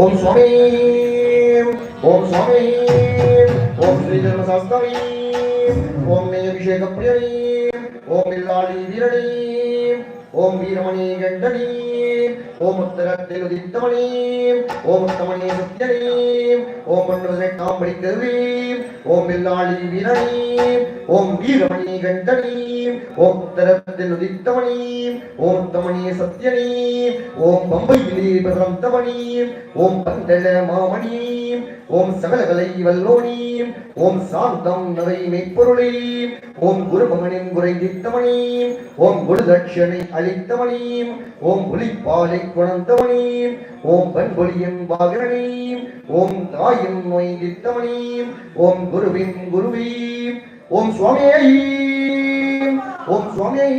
ஓம் சுவாமி ஓம் சுவாமி ஓம் ஸ்ரீ தர்மசாஸ்திரி ஓம் நெய் அபிஷேக பிரியணி ஓம் இல்லாளி வீரணி ஓம் வீரமணி கண்டனி ஓம் உத்தரத்தில் உதித்தமணி ஓம் உத்தமணி சத்யனி ஓம் பண்ணுவதை நாம் கருவி ஓம் இல்லாளி வீரணி ஓம் வீரமணி கண்டனி ஓம் உத்தரத்தில் உதித்தமணி ஓம் தமணி சத்யனி ஓம் பம்பையிலே பிரதமணி ஓம் பந்தள மாமணி ஓம் சகலகலை வல்லோணி ஓம் சாந்தம் நவை மெய்ப்பொருளே ஓம் குருமகனின் குறைந்தித்தமணி ஓம் குருதட்சணை அளித்தமணி ஓம் புலிப்பாலை குணந்தமணி ஓம் பண்பொழியும் பாகரணி ஓம் தாயும் நொய்ந்தித்தமணி ஓம் குருவின் குருவீம். ஓம் சுவாமியை ஓம் சுவாமியை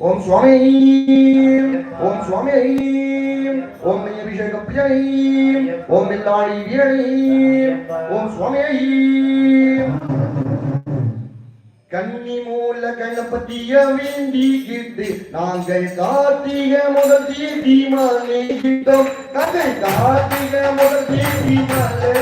ஓம் சுவாமி ஓம் சுவாமி ஓம் அபிஷேக பிரியணி ஓம் மில்லாளி வீரணி ஓம் சுவாமி கன்னி மூல கணபதிய வேண்டிக்கிட்டு நாங்கள் கார்த்திக முதல் தீர்த்தி மாலை கிட்டோம் நாங்கள் கார்த்திக முதல் தீர்த்தி மாலை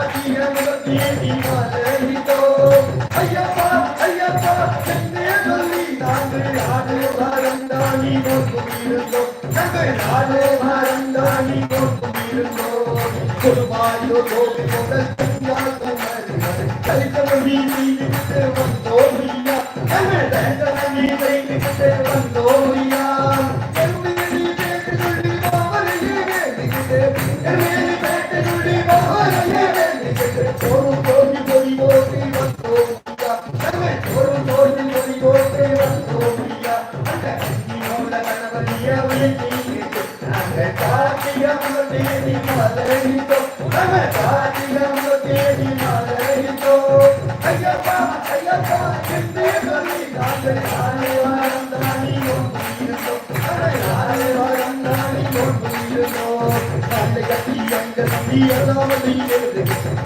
நாங்கள் ஆடு வாரம் தானி நோக்கும் இருந்தோம் குருவாயோ கோவி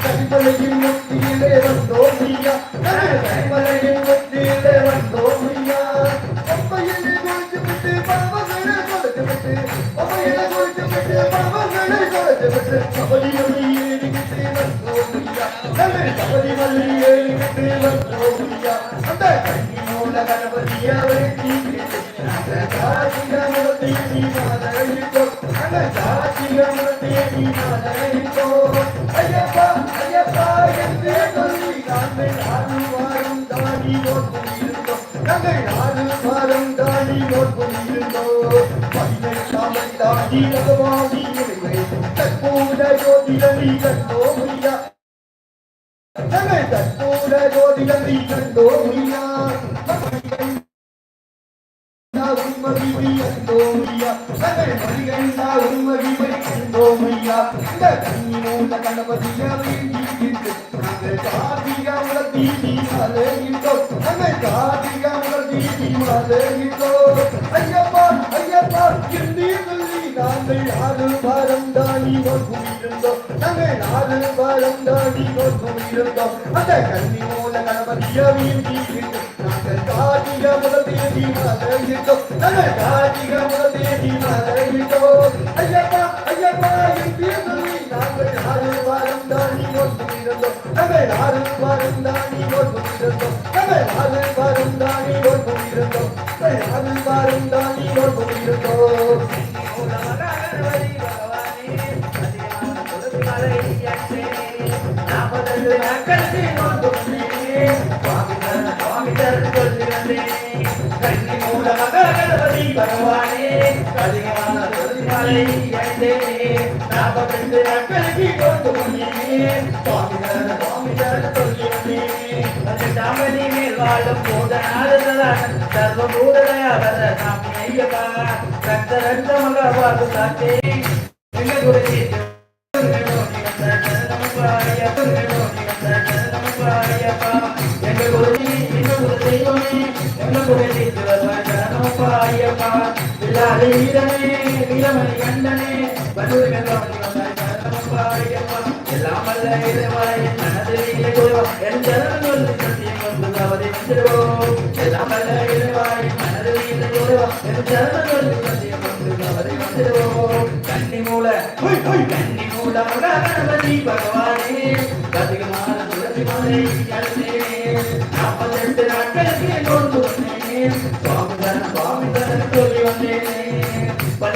கரிமலையின் முத்தியிலே வந்தோம் ஐயா கரிமலையின் முத்தியிலே வந்தோம் ஐயா அப்பையிலே குளிச்சு விட்டு பாவங்களை கொடுத்து விட்டு அப்பையிலே குளிச்சு விட்டு பாவங்களை கொடுத்து விட்டு கபடி மல்லி ஏறிக்கிட்டு வந்தோம் ஐயா கபடி மல்லி ஏறிக்கிட்டு வந்தோம் ஐயா அந்த கண்ணி மூல கணபதிய வேண்டிக்கிட்டு நாங்கள் மலரிட்டோம் நாங்கள் கார்த்திக முதல் மலரிட்டோம் கார்த்திக முதல் தீதி மலையிட்டோம் நாங்கள் நாங்கள் நாலு வாரம் தாடி நோக்கும் இருந்தோம் நாங்கள் நாலு வாரம் தாடி நோக்கும் இருந்தோம் அந்த கல்வி மூல கணபதியா வேண்டிக்கிட்டு நாங்கள் கார்த்திக முதல் தேதி மலையிட்டோம் நாங்கள் கார்த்திக முதல் தேதி மலையிட்டோம் ஐயப்பா ஐயப்பா என்று சொல்லி நாங்கள் நாலு வாரம் தாடி நோக்கும் இருந்தோம் நாங்கள் நாலு வாரம் தாடி நோக்கும் இருந்தோம் அது வரும் கண்ணி மூல மகா பகவானே அதிகமான மலை அண்டே நாம ரெண்டு நக்கலுக்கு கொண்டு தாமதி மேல் வாழும் போதனாலதான் சர்வபூதனை அவர் ஐயப்பா ரத்த தானியோர் போயிருந்தோம் அது வரும் தானியோர் போயிருந்தோம் கன்னிமூல கன்னிமூல கணபதி பகவானே கதிகமான துளசி மலை நாற்பத்தெட்டு நாட்களுக்கு கொண்டு வந்தேன் சுவாமி சுவாமி சொல்லி வந்தேன்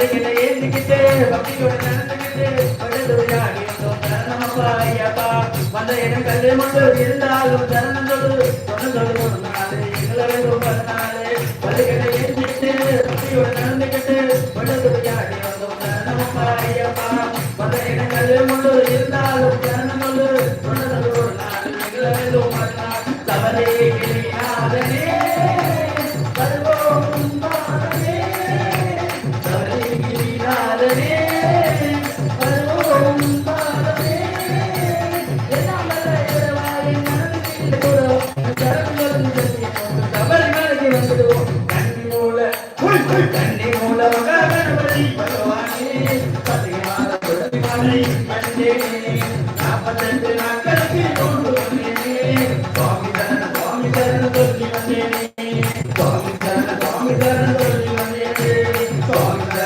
படைகளை ஏந்திக்கிட்டு பக்தியோட நடந்துக்கிட்டு படுதுரையாடி தரணமப்பா ஐயப்பா வந்த இடம் கல்லு மட்டும் இருந்தாலும் தரணம் சொல்லு சொன்ன சொல்லு சொன்னாலே எங்களை வேண்டும் பதினாலே படைகளை ஏந்திக்கிட்டு பக்தியோட நடந்துக்கிட்டு படுதுரையாடி தரணமப்பா வந்த இடம் கல்லு மட்டும் இருந்தாலும்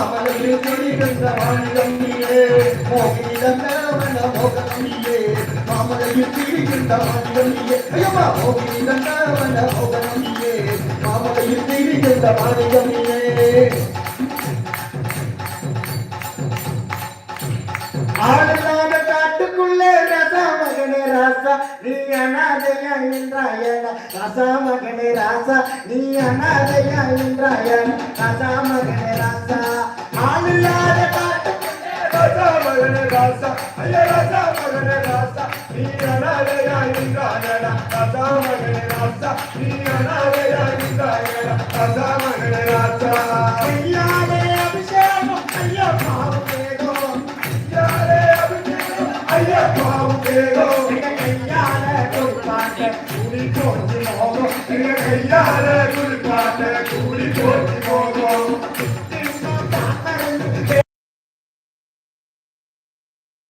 மாணிக்கமியே பாதவத்தோர் மனம் மீத மந்தரமியே மகிழ்ச்சியாரா வீத மன்மரமியே மனமுருகே ஜனன மூடவர்கமியே மாதா வீரா குரு ரொம்பனா வீரா ஐயப்பா மாமலையில் நீ அனாதையா என்றாயன ரசா மகனே ராசா நீ அனாதையா என்றாயன ரசா. மகனே ராசா ஆளில்லாத காட்டுக்குள்ளே மகனே ராசா. ஐயா ரசா மகனே ராசா. நீ அனாதையா என்றாயன ரசா மகனே ராசா. நீ அனாதையா என்றாயன ரசா மகனே ராசா ஐயாவே அபிஷேகம் ஐயா பாவம் ஐயா பாவம்